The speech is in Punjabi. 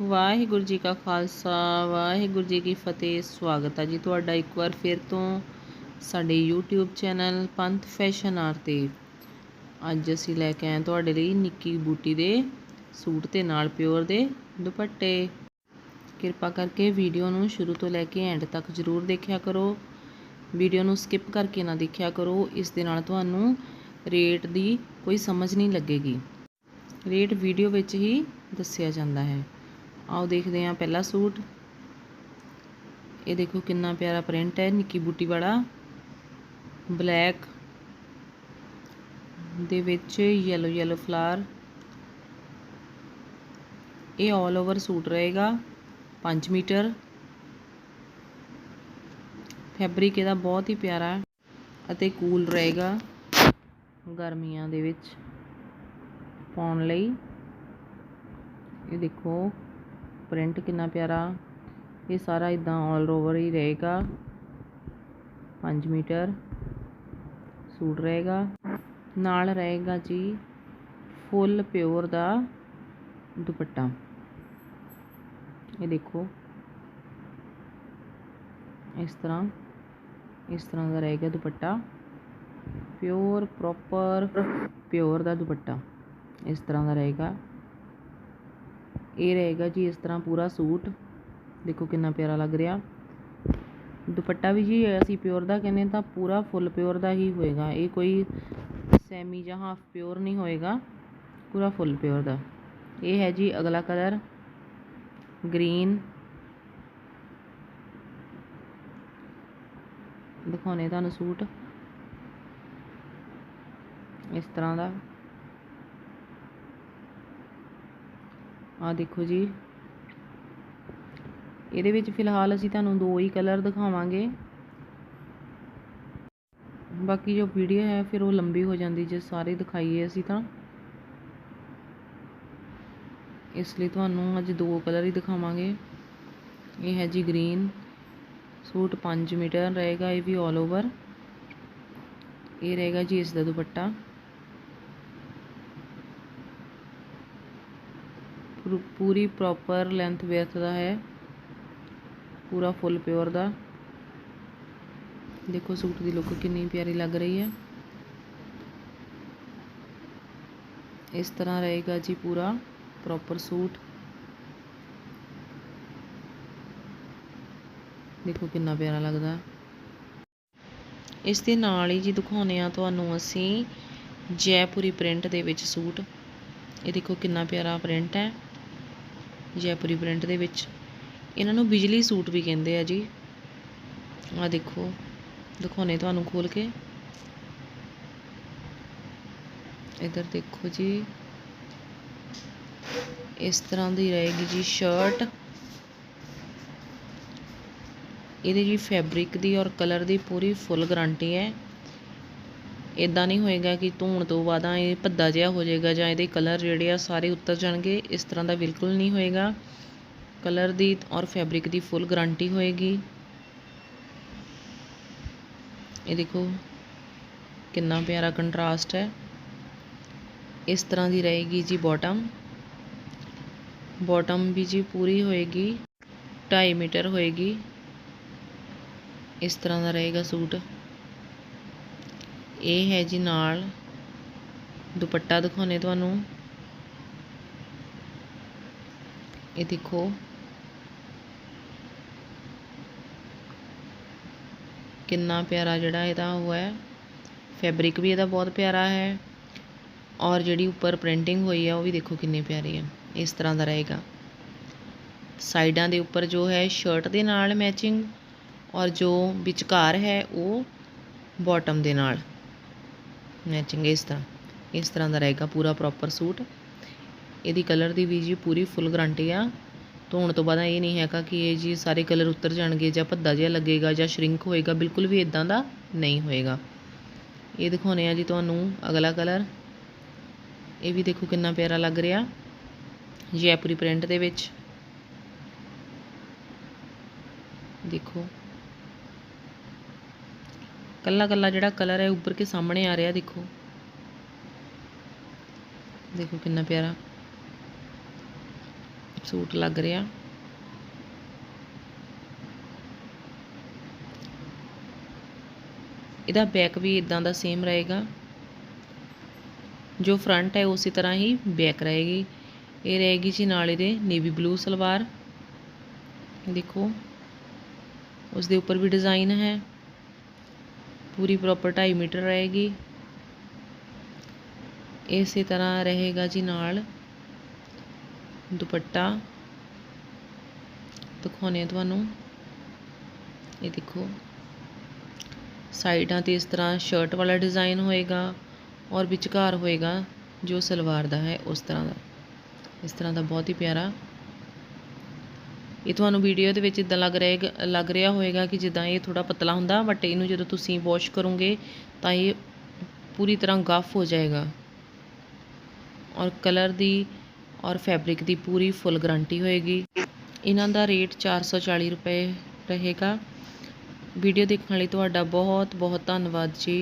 ਵਾਹਿਗੁਰੂ ਜੀ ਕਾ ਖਾਲਸਾ, ਵਾਹਿਗੁਰੂ ਜੀ ਕੀ ਫਤਿਹ। ਸਵਾਗਤ ਹੈ ਜੀ ਤੁਹਾਡਾ ਇੱਕ ਵਾਰ ਫਿਰ ਤੋਂ ਸਾਡੇ YouTube ਚੈਨਲ ਪੰਥ ਫੈਸ਼ਨ ਆਰ ਤੇ। ਅੱਜ ਅਸੀਂ ਲੈ ਕੇ ਆਏ ਤੁਹਾਡੇ ਲਈ ਨਿੱਕੀ ਬੂਟੀ ਦੇ ਸੂਟ ਤੇ ਨਾਲ ਪਿਓਰ ਦੇ ਦੁਪੱਟੇ। ਕਿਰਪਾ ਕਰਕੇ ਵੀਡੀਓ ਨੂੰ ਸ਼ੁਰੂ ਤੋਂ ਲੈ ਕੇ ਐਂਡ ਤੱਕ ਜ਼ਰੂਰ ਦੇਖਿਆ ਕਰੋ। ਵੀਡੀਓ ਨੂੰ ਸਕਿਪ ਕਰਕੇ ਨਾ ਦੇਖਿਆ ਕਰੋ। ਇਸ ਦੇ ਨਾਲ ਤੁਹਾਨੂੰ ਰੇਟ ਦੀ ਕੋਈ ਸਮਝ ਨਹੀਂ ਲੱਗੇਗੀ। ਰੇਟ ਵੀਡੀਓ ਵਿੱਚ ਹੀ ਦੱਸਿਆ ਜਾਂਦਾ ਹੈ। ਆਓ ਦੇਖਦੇ ਹਾਂ ਪਹਿਲਾ ਸੂਟ। ਇਹ ਦੇਖੋ ਕਿੰਨਾ ਪਿਆਰਾ ਪ੍ਰਿੰਟ ਹੈ, ਨਿੱਕੀ ਬੂਟੀ ਵਾਲਾ। ਬਲੈਕ ਦੇ ਵਿੱਚ ਯੈਲੋ ਯੈਲੋ ਫਲਾਰ ਇਹ 올 ਓਵਰ ਸੂਟ ਰਹੇਗਾ 5 ਮੀਟਰ। ਫੈਬਰਿਕ ਇਹਦਾ ਬਹੁਤ ਹੀ ਪਿਆਰਾ ਅਤੇ ਕੂਲ ਰਹੇਗਾ ਗਰਮੀਆਂ ਦੇ ਵਿੱਚ ਪਾਉਣ ਲਈ। ਇਹ ਦੇਖੋ ਪ੍ਰਿੰਟ ਕਿੰਨਾ ਪਿਆਰਾ, ਇਹ ਸਾਰਾ ਇਦਾਂ ਆਲ ਓਵਰ ਹੀ ਰਹੇਗਾ। 5 ਮੀਟਰ ਸੂਟ ਰਹੇਗਾ। ਨਾਲ ਰਹੇਗਾ ਜੀ ਫੁੱਲ ਪਿਓਰ ਦਾ ਦੁਪੱਟਾ। ਇਹ ਦੇਖੋ। ਇਸ ਤਰ੍ਹਾਂ ਇਸ ਤਰ੍ਹਾਂ ਦਾ ਰਹੇਗਾ ਦੁਪੱਟਾ। ਪਿਓਰ ਪ੍ਰੋਪਰ ਪਿਓਰ ਦਾ ਦੁਪੱਟਾ। ਇਸ ਤਰ੍ਹਾਂ ਦਾ ਰਹੇਗਾ। ਇਹ ਰਹੇਗਾ ਜੀ ਇਸ ਤਰ੍ਹਾਂ ਪੂਰਾ ਸੂਟ। ਦੇਖੋ ਕਿੰਨਾ ਪਿਆਰਾ ਲੱਗ ਰਿਹਾ। ਦੁਪੱਟਾ ਵੀ ਜੀ ਅਸੀਂ ਪਿਓਰ ਦਾ ਕਹਿੰਦੇ ਤਾਂ ਪੂਰਾ ਫੁੱਲ ਪਿਓਰ ਦਾ ਹੀ ਹੋਏਗਾ। ਇਹ ਕੋਈ ਸੈਮੀ ਜਾਂ ਹਾਫ ਪਿਓਰ ਨਹੀਂ ਹੋਏਗਾ। ਪੂਰਾ ਫੁੱਲ ਪਿਓਰ ਦਾ। ਇਹ ਹੈ ਜੀ ਅਗਲਾ ਕਲਰ। ਗ੍ਰੀਨ। ਦਿਖਾਉਣੇ ਤੁਹਾਨੂੰ ਸੂਟ। ਇਸ ਤਰ੍ਹਾਂ ਦਾ। ਆ ਦੇਖੋ ਜੀ। ਇਹਦੇ ਵਿੱਚ ਫਿਲਹਾਲ ਅਸੀਂ ਤੁਹਾਨੂੰ ਦੋ ਹੀ ਕਲਰ ਦਿਖਾਵਾਂਗੇ। ਬਾਕੀ ਜੋ ਵੀਡੀਓ ਹੈ, ਫਿਰ ਉਹ ਲੰਬੀ ਹੋ ਜਾਂਦੀ ਜੇ ਸਾਰੇ ਦਿਖਾਈਏ ਅਸੀਂ ਤਾਂ। ਇਸ ਲਈ ਤੁਹਾਨੂੰ ਅੱਜ ਦੋ ਕਲਰ ਹੀ ਦਿਖਾਵਾਂਗੇ। ਇਹ ਹੈ ਜੀ ਗ੍ਰੀਨ ਸੂਟ 5 ਮੀਟਰ ਰਹੇਗਾ ਇਹ ਵੀ 올 ਓਵਰ ਇਹ ਰਹੇਗਾ ਜੀ ਇਸ ਦਾ ਦੁਪੱਟਾ। ਪੂਰੀ ਪ੍ਰੋਪਰ ਲੈਂਥ ਵਿਅਰਥ ਦਾ ਹੈ। ਪੂਰਾ ਫੁੱਲ ਪਿਓਰ ਦਾ। ਦੇਖੋ ਸੂਟ ਦੀ ਲੁੱਕ ਕਿੰਨੀ ਪਿਆਰੀ ਲੱਗ ਰਹੀ ਹੈ। ਇਸ ਤਰ੍ਹਾਂ ਰਹੇਗਾ ਜੀ ਪੂਰਾ ਪ੍ਰੋਪਰ ਸੂਟ। ਦੇਖੋ ਕਿੰਨਾ ਪਿਆਰਾ ਲੱਗਦਾ। ਇਸ ਦੇ ਨਾਲ ਹੀ ਜੀ ਦਿਖਾਉਨੇ ਆ ਤੁਹਾਨੂੰ ਅਸੀਂ ਜੈਪੁਰੀ ਪ੍ਰਿੰਟ ਦੇ ਵਿੱਚ ਸੂਟ। ਇਹ ਦੇਖੋ ਕਿੰਨਾ ਪਿਆਰਾ ਪ੍ਰਿੰਟ ਹੈ। ਜੈਪੁਰੀ ਪ੍ਰਿੰਟ ਦੇ ਵਿੱਚ। ਇਹਨਾਂ ਨੂੰ ਬਿਜਲੀ ਸੂਟ ਵੀ ਕਹਿੰਦੇ ਆ ਜੀ। ਆ ਦੇਖੋ, ਦਿਖਾਉਣੇ ਤੁਹਾਨੂੰ ਖੋਲ ਕੇ। ਇਧਰ ਦੇਖੋ ਜੀ। ਇਸ ਤਰ੍ਹਾਂ ਦੀ ਰਹੇਗੀ ਜੀ ਸ਼ਰਟ। ਇਹਦੇ ਜੀ ਫੈਬਰਿਕ ਦੀ ਔਰ ਕਲਰ ਦੀ ਪੂਰੀ ਫੁੱਲ ਗਾਰੰਟੀ ਹੈ। ਇੱਦਾਂ ਨਹੀਂ ਹੋਏਗਾ ਕਿ ਧੋਣ ਤੋਂ ਬਾਅਦ ਇਹ ਭੱਦਾ ਜਿਹਾ ਹੋ ਜਾਏਗਾ ਜਾਂ ਇਹਦੇ ਕਲਰ ਜਿਹੜੇ ਆ ਸਾਰੇ ਉਤਰ ਜਾਣਗੇ, ਇਸ ਤਰ੍ਹਾਂ ਦਾ ਬਿਲਕੁਲ ਨਹੀਂ ਹੋਏਗਾ। ਕਲਰ ਦੀ ਔਰ ਫੈਬਰਿਕ ਦੀ ਫੁੱਲ ਗਾਰੰਟੀ ਹੋਏਗੀ। ਇਹ ਦੇਖੋ, ਕਿੰਨਾ ਪਿਆਰਾ ਕੰਟਰਾਸਟ ਹੈ। ਇਸ ਤਰ੍ਹਾਂ ਦੀ ਰਹੇਗੀ ਜੀ ਬਾਟਮ। ਬਾਟਮ ਵੀ ਜੀ ਪੂਰੀ ਹੋਏਗੀ 2.5 ਮੀਟਰ ਹੋਏਗੀ। ਇਸ ਤਰ੍ਹਾਂ ਦਾ ਰਹੇਗਾ ਸੂਟ। ਇਹ ਹੈ ਜੀ ਨਾਲ ਦੁਪੱਟਾ ਦਿਖਾਉਣੇ ਤੁਹਾਨੂੰ। ਇਹ ਦੇਖੋ। ਕਿੰਨਾ ਪਿਆਰਾ ਜਿਹੜਾ ਇਹਦਾ ਉਹ ਹੈ। ਫੈਬਰਿਕ ਵੀ ਇਹਦਾ ਬਹੁਤ ਪਿਆਰਾ ਹੈ। ਔਰ ਜਿਹੜੀ ਉੱਪਰ ਪ੍ਰਿੰਟਿੰਗ ਹੋਈ ਹੈ ਉਹ ਵੀ ਦੇਖੋ ਕਿੰਨੀ ਪਿਆਰੀ ਹੈ ਇਸ ਤਰ੍ਹਾਂ ਦਾ ਰਹੇਗਾ। ਸਾਈਡਾਂ ਦੇ ਉੱਪਰ ਜੋ ਹੈ ਸ਼ਰਟ ਦੇ ਨਾਲ ਮੈਚਿੰਗ ਔਰ ਜੋ ਵਿਚਕਾਰ ਹੈ, ਉਹ ਬਾਟਮ ਦੇ ਨਾਲ। ਮੈਚਿੰਗ ਇਸ ਤਰ੍ਹਾਂ ਇਸ ਤਰ੍ਹਾਂ ਦਾ ਰਹੇਗਾ ਪੂਰਾ ਪ੍ਰੋਪਰ ਸੂਟ। ਇਹਦੀ ਕਲਰ ਦੀ ਵੀ ਜੀ ਪੂਰੀ ਫੁੱਲ ਗਾਰੰਟੀ ਆ। ਧੋਣ ਤੋਂ ਬਾਅਦ ਇਹ ਨਹੀਂ ਹੈਗਾ ਕਿ ਇਹ ਜੀ ਸਾਰੇ ਕਲਰ ਉਤਰ ਜਾਣਗੇ ਜਾਂ ਭੱਦਾ ਜਿਹਾ ਲੱਗੇਗਾ ਜਾਂ ਸ਼ਰਿੰਕ ਹੋਏਗਾ, ਬਿਲਕੁਲ ਵੀ ਇਦਾਂ ਦਾ ਨਹੀਂ ਹੋਏਗਾ। ਇਹ ਦਿਖਾਉਣੇ ਆ ਜੀ ਤੁਹਾਨੂੰ ਅਗਲਾ ਕਲਰ ਇਹ ਵੀ ਦੇਖੋ ਕਿੰਨਾ ਪਿਆਰਾ ਲੱਗ ਰਿਹਾ ਜੈਪੁਰੀ ਪ੍ਰਿੰਟ ਦੇ ਵਿੱਚ। ਦੇਖੋ। ਕੱਲਾ ਕੱਲਾ ਜਿਹੜਾ ਕਲਰ ਹੈ ਉੱਪਰ ਕੇ ਸਾਹਮਣੇ ਆ ਰਿਹਾ, ਦੇਖੋ। ਦੇਖੋ ਕਿੰਨਾ ਪਿਆਰਾ। ਸੂਟ ਲੱਗ ਰਿਹਾ। ਇਹਦਾ ਬੈਕ ਵੀ ਇਦਾਂ ਦਾ ਸੇਮ ਰਹੇਗਾ। ਜੋ ਫਰੰਟ ਹੈ, ਉਸੇ ਤਰ੍ਹਾਂ ਹੀ ਬੈਕ ਰਹੇਗੀ। ਇਹ ਰਹੇਗੀ ਜੀ ਨਾਲ ਇਹਦੇ ਨੇਵੀ ਬਲੂ ਸਲਵਾਰ। ਦੇਖੋ ਉਸ ਦੇ ਉੱਪਰ ਵੀ ਡਿਜ਼ਾਈਨ ਹੈ। ਪੂਰੀ ਪ੍ਰੋਪਰ 2.5 ਮੀਟਰ ਰਹੇਗੀ। ਇਸੇ ਤਰ੍ਹਾਂ ਰਹੇਗਾ ਜੀ ਨਾਲ ਦੁਪੱਟਾ। ਦਿਖਾਉਣੇ ਤੁਹਾਨੂੰ। ਇਹ ਦੇਖੋ। ਸਾਈਡਾਂ ਤੇ ਇਸ ਤਰ੍ਹਾਂ ਸ਼ਰਟ ਵਾਲਾ ਡਿਜ਼ਾਈਨ ਹੋਏਗਾ ਔਰ ਵਿਚਕਾਰ ਹੋਏਗਾ ਜੋ ਸਲਵਾਰ ਦਾ ਹੈ ਉਸ ਤਰ੍ਹਾਂ ਦਾ। ਇਸ ਤਰ੍ਹਾਂ ਦਾ ਬਹੁਤ ਹੀ ਪਿਆਰਾ ਇਹ ਤੁਹਾਨੂੰ ਵੀਡੀਓ ਦੇ ਵਿੱਚ ਇਦਾਂ ਲੱਗ ਰਿਹਾ ਲੱਗ ਰਿਹਾ ਹੋਏਗਾ ਕਿ ਜਿੱਦਾਂ ਇਹ ਥੋੜਾ ਪਤਲਾ ਹੁੰਦਾ ਬਟ ਇਹਨੂੰ ਜਦੋਂ ਤੁਸੀਂ ਵਾਸ਼ ਕਰੋਗੇ ਤਾਂ ਇਹ ਪੂਰੀ ਤਰ੍ਹਾਂ ਗਫ ਹੋ ਜਾਏਗਾ। ਔਰ ਕਲਰ ਦੀ ਔਰ ਫੈਬਰਿਕ ਦੀ ਪੂਰੀ ਫੁੱਲ ਗਾਰੰਟੀ ਹੋਏਗੀ। ਇਹਨਾਂ ਦਾ ਰੇਟ 440 ਰੁਪਏ ਰਹੇਗਾ। ਵੀਡੀਓ ਦੇਖਣ ਲਈ ਤੁਹਾਡਾ ਬਹੁਤ ਬਹੁਤ ਧੰਨਵਾਦ ਜੀ।